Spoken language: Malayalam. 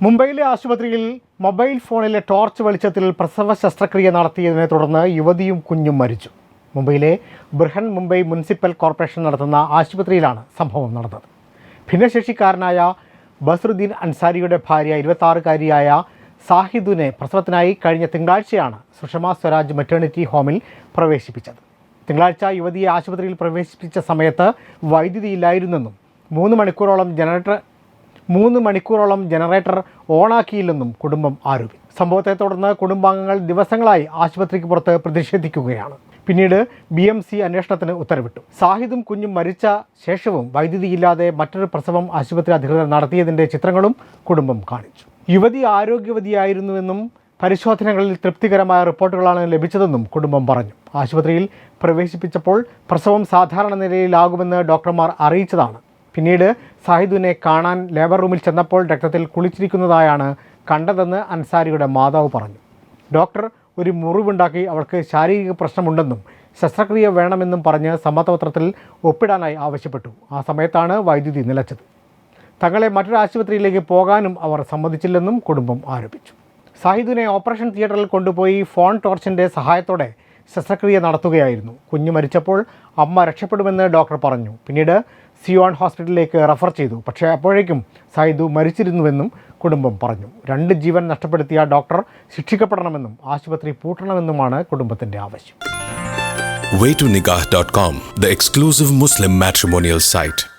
മുംബൈയിലെ ആശുപത്രിയിൽ മൊബൈൽ ഫോണിലെ ടോർച്ച് വെളിച്ചത്തിൽ പ്രസവ ശസ്ത്രക്രിയ നടത്തിയതിനെ തുടർന്ന് യുവതിയും കുഞ്ഞും മരിച്ചു. മുംബൈയിലെ ബൃഹൻ മുംബൈ മുനിസിപ്പൽ കോർപ്പറേഷൻ നടത്തുന്ന ആശുപത്രിയിലാണ് സംഭവം നടന്നത്. ഭിന്നശേഷിക്കാരനായ ബസറുദ്ദീൻ അൻസാരിയുടെ ഭാര്യ ഇരുപത്താറുകാരിയായ സാഹിദുനെ പ്രസവത്തിനായി കഴിഞ്ഞ തിങ്കളാഴ്ചയാണ് സുഷമ സ്വരാജ് മെറ്റേണിറ്റി ഹോമിൽ പ്രവേശിപ്പിച്ചത്. തിങ്കളാഴ്ച യുവതിയെ ആശുപത്രിയിൽ പ്രവേശിപ്പിച്ച സമയത്ത് വൈദ്യുതിയില്ലായിരുന്നെന്നും മൂന്ന് മണിക്കൂറോളം ജനറേറ്റർ മൂന്ന് മണിക്കൂറോളം ജനറേറ്റർ ഓണാക്കിയില്ലെന്നും കുടുംബം ആരോപി സംഭവത്തെ തുടർന്ന് കുടുംബാംഗങ്ങൾ ദിവസങ്ങളായി ആശുപത്രിക്ക് പുറത്ത് പ്രതിഷേധിക്കുകയാണ്. പിന്നീട് ബി എം സി അന്വേഷണത്തിന് ഉത്തരവിട്ടു. സാഹിദും കുഞ്ഞും മരിച്ച ശേഷവും വൈദ്യുതിയില്ലാതെ മറ്റൊരു പ്രസവം ആശുപത്രി അധികൃതർ നടത്തിയതിന്റെ ചിത്രങ്ങളും കുടുംബം കാണിച്ചു. യുവതി ആരോഗ്യവതിയായിരുന്നുവെന്നും പരിശോധനകളിൽ തൃപ്തികരമായ റിപ്പോർട്ടുകളാണ് ലഭിച്ചതെന്നും കുടുംബം പറഞ്ഞു. ആശുപത്രിയിൽ പ്രവേശിപ്പിച്ചപ്പോൾ പ്രസവം സാധാരണ നിലയിലാകുമെന്ന് ഡോക്ടർമാർ അറിയിച്ചതാണ്. പിന്നീട് സാഹിദുവിനെ കാണാൻ ലേബർ റൂമിൽ ചെന്നപ്പോൾ രക്തത്തിൽ കുളിച്ചിരിക്കുന്നതായാണ് കണ്ടതെന്ന് അൻസാരിയുടെ മാതാവ് പറഞ്ഞു. ഡോക്ടർ ഒരു മുറിവുണ്ടാക്കി അവൾക്ക് ശാരീരിക പ്രശ്നമുണ്ടെന്നും ശസ്ത്രക്രിയ വേണമെന്നും പറഞ്ഞ് സമ്മതപത്രത്തിൽ ഒപ്പിടാനായി ആവശ്യപ്പെട്ടു. ആ സമയത്താണ് വൈദ്യുതി നിലച്ചത്. തങ്ങളെ മറ്റൊരു ആശുപത്രിയിലേക്ക് പോകാനും അവർ സമ്മതിച്ചില്ലെന്നും കുടുംബം ആരോപിച്ചു. സാഹിദിനെ ഓപ്പറേഷൻ തിയേറ്ററിൽ കൊണ്ടുപോയി ഫോൺ ടോർച്ചിന്റെ സഹായത്തോടെ ശസ്ത്രക്രിയ നടത്തുകയായിരുന്നു. കുഞ്ഞു മരിച്ചപ്പോൾ അമ്മ രക്ഷപ്പെടുമെന്ന് ഡോക്ടർ പറഞ്ഞു. പിന്നീട് സിയോൺ ഹോസ്പിറ്റലിലേക്ക് റഫർ ചെയ്തു. പക്ഷേ അപ്പോഴേക്കും സായിദു മരിച്ചിരുന്നുവെന്നും കുടുംബം പറഞ്ഞു. രണ്ട് ജീവൻ നഷ്ടപ്പെടുത്തിയ ഡോക്ടർ ശിക്ഷിക്കപ്പെടണമെന്നും ആശുപത്രി പൂട്ടണമെന്നുമാണ് കുടുംബത്തിന്റെ ആവശ്യം. Waytonikah.com, the exclusive Muslim matrimonial site.